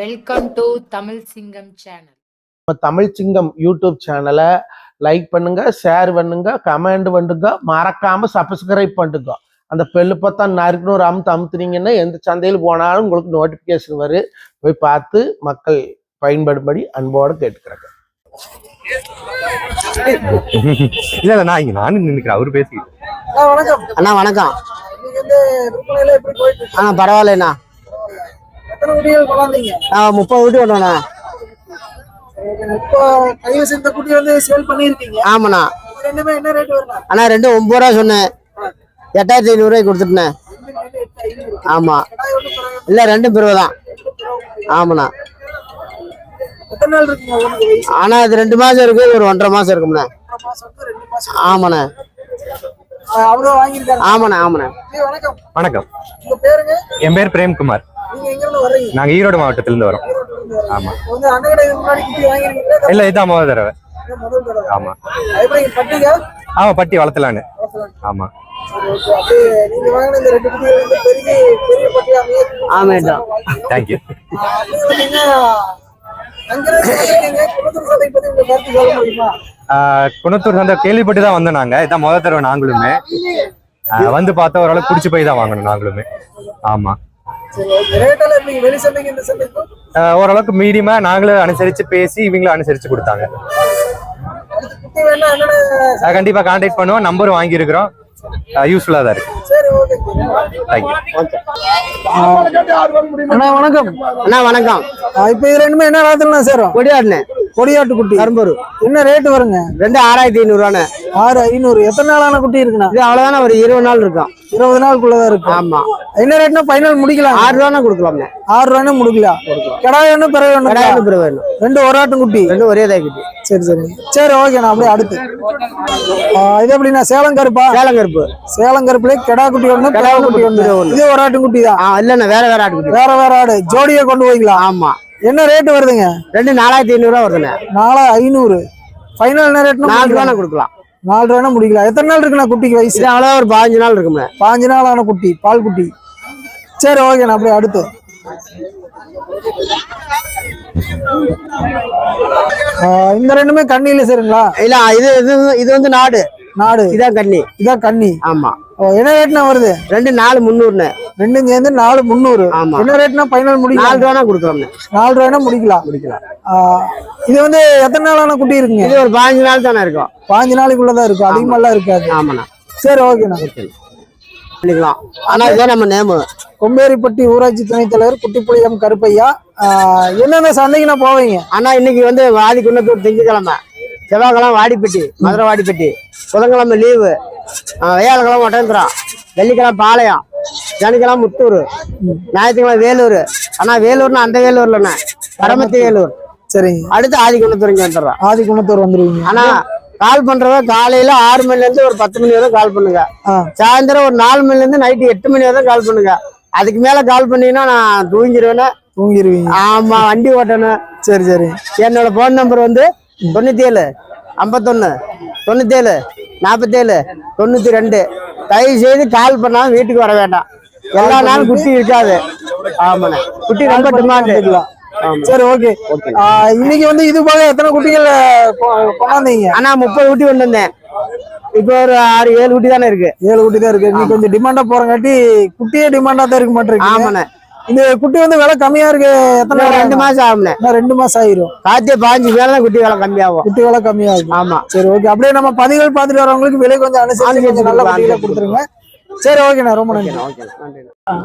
Welcome to Tamil சிங்கம் channel நம்ம தமிழ் சிங்கம் யூடியூப் சேனலை லைக் பண்ணுங்க ஷேர் பண்ணுங்க கமெண்ட் பண்ணுங்க மறக்காம சப்ஸ்கிரைப் பண்ணுங்க. அந்த பெல்லு பார்த்தா நறுக்குன்னு ஒரு அமுத்து அமுத்துனீங்கன்னா எந்த சந்தையில் போனாலும் உங்களுக்கு நோட்டிஃபிகேஷன் வரும் போய் பார்த்து மக்கள் பயன்படும்படி அன்போடு கேட்டுக்கிறாங்க. இல்ல இல்ல நான் இங்க நானும் நின்னுக்கிறேன். அவரு பேசி வணக்கம். அண்ணா வணக்கம். ஆ பரவாயில்லண்ணா. எத்தனை குட்டிகள் கொண்டாந்தீங்க ஆ முப்பது கொண்டோண்ணா இப்போ குட்டி வந்து சேல் பண்ணியிருக்கீங்க. ஆமாண்ணா. இது ரெண்டுமே என்ன ரேட் வரும் அண்ணா ரெண்டு ஒன்பது ரூபா சொன்னேன். எட்டாயிரத்தி ஐநூறுரூவாய்க்கு கொடுத்துட்டேன் ஆமாம் இல்லை ரெண்டும் பிறகு தான். ஆமாண்ணா. ஆனா இது ரெண்டு மாசம் இருக்கு ஒரு ஒன்றரை மாசம் இருக்கும்ண்ணே. ஆமாண்ணே. ஆமாண்ணே ஆமாண்ணே. வணக்கம். வணக்கம். உங்க பேருங்க? என் பேர் பிரேம்குமார். வர்றீங்க? நாங்க ஈரோடு மாவட்டத்துல இருந்து வரோம் ஆமா. இல்ல இதான் முதல் தடவை. இது முதல் தடவை. ஆமா. ஆமா பட்டி வளர்த்தலான்னு. ஆமா. ஆமாம் தேங்க்யூ குணத்தூர் சந்தை கேள்விப்பட்டு தான் வந்தோம் நாங்க. இதான் முதல் தடவை நாங்களுமே. வந்து பார்த்தா ஓரளவுக்கு பிடிச்சி போய் தான் வாங்கணும் நாங்களுமே. ஆமா. சரி ஓரளவுக்கு மீடியமா நாங்களும் அனுசரிச்சு பேசி இவங்களும் அனுசரிச்சு கொடுத்தாங்க. கண்டிப்பா கான்டாக்ட் பண்ணுவோம். நம்பரும் வாங்கியிருக்கிறோம். யூஸ்ஃபுல்லா தான் இருக்கு. சரி அண்ணா வணக்கம். அண்ணா வணக்கம். இப்போ இது ரெண்டுமே என்ன ராத்திரம்னா சேரும்? கொடியாடுண்ணே கொடியாட்டு குட்டி. கரும்பூர் என்ன ரேட் வருங்க? ரெண்டு ஆறாயிரத்தி ஐநூறுரூவாண்ணே ஆறு ஐநூறு. எத்தனை நாளான குட்டி இருக்குண்ணா? இது அவ்வளோதானே ஒரு இருபது நாள் இருக்கும் இருபது நாளுக்குள்ளதான் இருக்கு. ஆமா. என்ன ரேட்னா ஃபைனல் முடிக்கலாம். ஆறு ரூபாண்ணே கொடுக்கலாம்ண்ணே. ஆறு முடிக்கலாம். கிடாய் ஒன்று பிறகு வேணும் ரெண்டு ஒரு ஆட்டும் குட்டி. ரெண்டும் ஒரே தான் குட்டி. சரி சரி. சரி ஓகேண்ணா அப்படியே அடுத்து. இது எப்படின்னா சேலம் கருப்பா? சேலம் கருப்பு சேலம் கருப்புல கிடா குட்டி ஒன்று கிடா கிடா குட்டி ஒன்று. இது ஒரு ஆட்டும் குட்டி தான். இல்லைண்ணே வேற வேற ஆட்டு குட்டி. வேற வேற ஆடு. ஜோடியை கொண்டு போய்க்கலாம் ஆமா. என்ன ரேட் வருதுங்க? ரெண்டு நாலாயிரத்தி ஐநூறுரூவா வருதுண்ணே. நாலு ஐநூறு. ஃபைனல் என்ன ரேட்னா நாலு ரூபாண்ணே கொடுக்கலாம். நாலு ரூபாய்னா முடிக்கலாம் எத்தனை நாள் இருக்குண்ணா குட்டிக்கு வயசு? அவ்வளோ ஒரு பதினஞ்சு நாள் இருக்கும்ண்ணே பாஞ்சு நாள் ஆன குட்டி பால் குட்டி. சரி ஓகேண்ணா அப்படியே அடுத்து. இந்த ரெண்டுமே கண்ணியில சரிங்களா? இல்ல இது இது இது வந்து நாடு. நாடு. இதான் கண்ணி. இதான் கண்ணி. ஆமா. என்ன ரேட்னா வருது? ரெண்டு நாலு முந்நூறுண்ணே. ரெண்டும் சேர்ந்து நாலு முந்நூறு. ஆமா. என்ன ரேட்னா ஃபைனல் நாலு முடிக்கலாம்? ரூபானா கொடுக்கலாம்ண்ணே. நாலு ரூபாய்னா முடிக்கலாம். முடிக்கலாம் இது வந்து எத்தனை நாளான குட்டி இருக்குங்க? இது ஒரு பதினஞ்சு நாள் தானே இருக்கும். பாஞ்சு நாளைக்குள்ளதான் இருக்கும். அதிகமாலாம் இருக்காது. ஆமாண்ணா. சரி ஓகேண்ணா. பண்ணிக்கலாம். ஆனா இதான் நம்ம நேமு. கொம்பேரிப்பட்டி ஊராட்சி துணைத் தலைவர் குட்டிப்புளியம் கருப்பையா. என்னென்ன சந்தைக்கு நான் போவீங்க? ஆனா இன்னைக்கு வந்து வாடி குன்னத்தூர் திங்கக்கிழமை. செவ்வாய்க்கிழமை வாடிப்பட்டி மதுரை வாடிப்பட்டி புதன்கிழமை லீவு. வியாழக்கிழமை ஒட்டந்திரம் வெள்ளிக்கிழமை பாளையம் சனிக்கிழமை முத்தூர் ஞாயிற்றுக்கிழமை வேலூர். ஆனா வேலூர்னா அந்த வேலூர்லண்ணே. பரமத்தி வேலூர். சரிங்க. அடுத்து ஆதி குன்னத்தூர் வந்துடுறோம் ஆதி குணத்தூர் வந்துருவீங்க. ஆனா கால் பண்றவ காலையில ஆறு மணில இருந்து ஒரு பத்து மணி வரை கால் பண்ணுங்க. சாயந்தரம் ஒரு நாலு மணில இருந்து நைட்டு எட்டு மணி வரை கால் பண்ணுங்க. அதுக்கு மேல கால் பண்ணீங்கன்னா நான் தூங்கிடுவேன்னு தூங்கிடுவீங்க ஆமா வண்டி ஓட்டணும். சரி சரி. என்னோட ஃபோன் நம்பர் வந்து தொண்ணூத்தி ஏழு ஐம்பத்தொன்னு தொண்ணூத்தி ஏழு நாற்பத்தேழு தொண்ணூத்தி ரெண்டு தயவு செய்து கால் பண்ணாம வீட்டுக்கு வர வேண்டாம். எல்லா நாளும் குட்டி இருக்காது. ஆமாண்ணே. குட்டி ரொம்ப டிமாண்டு சரி ஓகே இன்னைக்கு வந்து இது போக எத்தனை குட்டிகள் கொண்டாந்தீங்க? ஆனா முப்பது குட்டி கொண்டு வந்தேன். இப்போ ஒரு ஆறு ஏழு குட்டி தானே இருக்கு. ஏழு குட்டி தான் இருக்கு. நீ கொஞ்சம் டிமாண்டா போறங்காட்டி குட்டியே டிமாண்டா தான் இருக்க மாட்டேங்குது ஆமாண்ணே. இந்த குட்டி வந்து விலை கம்மியா இருக்கு. எத்தனை ரெண்டு மாசம் இன்னும் ரெண்டு மாசம் ஆயிரும். காத்திய பாஞ்சு மேல குட்டி வேலை கம்மியாகும். குட்டி விலை கம்மியா இருக்கும் ஆமா. சரி ஓகே அப்படியே நம்ம பதிவுகள் பார்த்துட்டு வரவங்களுக்கு விலை கொஞ்சம் அனுசரிச்சு கொஞ்சம் நல்ல குட்டிகளை கொடுத்துருங்க. சரி ஓகேண்ணா ரொம்ப நன்றி. அஹ்